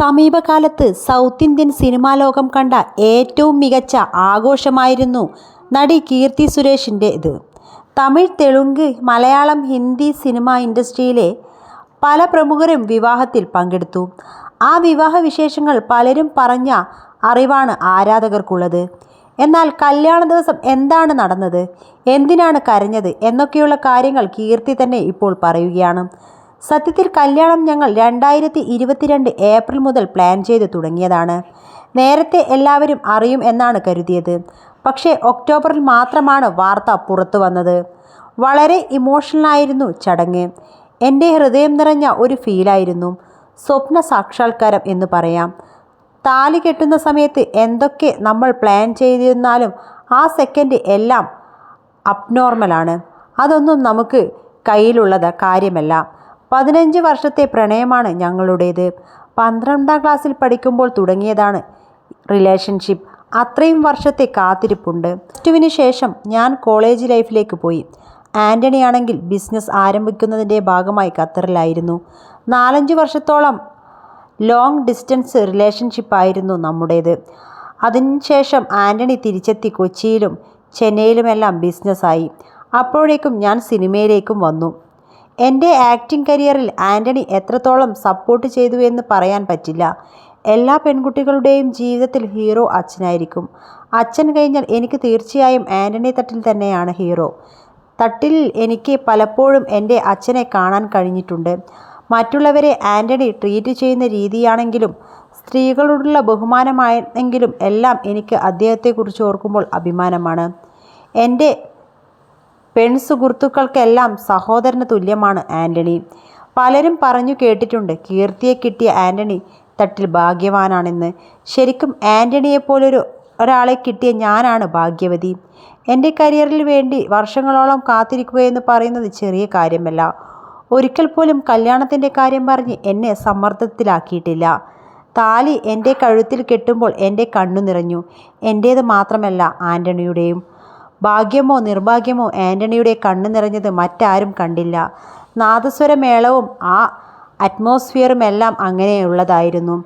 സമീപകാലത്ത് south Indian cinema ലോകം കണ്ട ഏറ്റവും മികച്ച ആഘോഷമായിരുന്നു നടി കീർത്തി സുരേഷിന്റെ ഇത്. തമിഴ് തെലുങ്ക് മലയാളം ഹിന്ദി സിനിമാ ഇൻഡസ്ട്രിയിലെ പല പ്രമുഖരും വിവാഹത്തിൽ പങ്കെടുത്തു. ആ വിവാഹ വിശേഷങ്ങൾ പലരും പറഞ്ഞ അറിവാണ് ആരാധകർക്കുള്ളത്. എന്നാൽ കല്യാണ ദിവസം എന്താണ് നടന്നത്? എന്തിനാണ് കരഞ്ഞത്? എന്നൊക്കെയുള്ള കാര്യങ്ങൾ കീർത്തി തന്നെ ഇപ്പോൾ പറയുകയാണ്. സത്യത്തിൽ കല്യാണം ഞങ്ങൾ രണ്ടായിരത്തി ഇരുപത്തിരണ്ട് ഏപ്രിൽ മുതൽ പ്ലാൻ ചെയ്ത് തുടങ്ങിയതാണ്. നേരത്തെ എല്ലാവരും അറിയും എന്നാണ് കരുതിയത്. പക്ഷേ ഒക്ടോബറിൽ മാത്രമാണ് വാർത്ത പുറത്തു വന്നത്. വളരെ ഇമോഷണലായിരുന്നു ചടങ്ങ്. എന്റെ ഹൃദയം നിറഞ്ഞ ഒരു ഫീലായിരുന്നു സ്വപ്ന സാക്ഷാത്കാരം എന്ന് പറയാം. താലി കെട്ടുന്ന സമയത്ത് എന്തൊക്കെ നമ്മൾ പ്ലാൻ ചെയ്തിരുന്നാലും ആ സെക്കൻഡ് എല്ലാം അബ്നോർമലാണ്. അതൊന്നും നമുക്ക് കയ്യിലുള്ളത് കാര്യമല്ല. പതിനഞ്ച് വർഷത്തെ പ്രണയമാണ് ഞങ്ങളുടേത്. പന്ത്രണ്ടാം ക്ലാസ്സിൽ പഠിക്കുമ്പോൾ തുടങ്ങിയതാണ് റിലേഷൻഷിപ്പ്. അത്രയും വർഷത്തെ കാത്തിരിപ്പുണ്ട്. ടുവിന് ശേഷം ഞാൻ കോളേജ് ലൈഫിലേക്ക് പോയി. ആന്റണി ആണെങ്കിൽ ബിസിനസ് ആരംഭിക്കുന്നതിന്റെ ഭാഗമായി ഖത്തറിലായിരുന്നു. നാലഞ്ച് വർഷത്തോളം ലോങ് ഡിസ്റ്റൻസ് റിലേഷൻഷിപ്പായിരുന്നു നമ്മുടേത്. അതിനുശേഷം ആന്റണി തിരിച്ചെത്തി കൊച്ചിയിലും ചെന്നൈയിലുമെല്ലാം ബിസിനസ്സായി. അപ്പോഴേക്കും ഞാൻ സിനിമയിലേക്കും വന്നു. എന്റെ ആക്ടിംഗ് കരിയറിൽ ആന്റണി എത്രത്തോളം സപ്പോർട്ട് ചെയ്തു എന്ന് പറയാൻ പറ്റില്ല. എല്ലാ പെൺകുട്ടികളുടെയും ജീവിതത്തിൽ ഹീറോ അച്ഛനായിരിക്കും. അച്ഛൻ കഴിഞ്ഞാൽ എനിക്ക് തീർച്ചയായും ആന്റണി തട്ടിൽ തന്നെയാണ് ഹീറോ. തട്ടിൽ എനിക്ക് പലപ്പോഴും എന്റെ അച്ഛനെ കാണാൻ കഴിഞ്ഞിട്ടുണ്ട്. മറ്റുള്ളവരെ ആന്റണി ട്രീറ്റ് ചെയ്യുന്ന രീതിയാണെങ്കിലും സ്ത്രീകളോടുള്ള ബഹുമാനമായെങ്കിലും എല്ലാം എനിക്ക് അദ്ദേഹത്തെക്കുറിച്ച് ഓർക്കുമ്പോൾ അഭിമാനമാണ്. എന്റെ പെൺസുഹൃത്തുക്കൾക്കെല്ലാം സഹോദരന് തുല്യമാണ് ആന്റണി പലരും പറഞ്ഞു കേട്ടിട്ടുണ്ട് കീർത്തിയെ കിട്ടിയ ആന്റണി തട്ടിൽ ഭാഗ്യവാനാണെന്ന്. ശരിക്കും ആന്റണിയെപ്പോലൊരു ഒരാളെ കിട്ടിയ ഞാനാണ് ഭാഗ്യവതി. എന്റെ കരിയറിൽ വേണ്ടി വർഷങ്ങളോളം കാത്തിരിക്കുകയെന്ന് പറയുന്നത് ചെറിയ കാര്യമല്ല. ഒരിക്കൽ പോലും കല്യാണത്തിന്റെ കാര്യം പറഞ്ഞ് എന്നെ സമ്മർദ്ദത്തിലാക്കിയിട്ടില്ല. താലി എന്റെ കഴുത്തിൽ കെട്ടുമ്പോൾ എന്റെ കണ്ണു നിറഞ്ഞു. എന്റേത് മാത്രമല്ല ആന്റണിയുടെയും ഭാഗ്യമോ നിർഭാഗ്യമോ ആന്റണിയുടെ കണ്ണു നിറഞ്ഞത് മറ്റാരും കണ്ടില്ല. നാദസ്വരമേളവും ആ അറ്റ്മോസ്ഫിയറുമെല്ലാം അങ്ങനെയുള്ളതായിരുന്നു.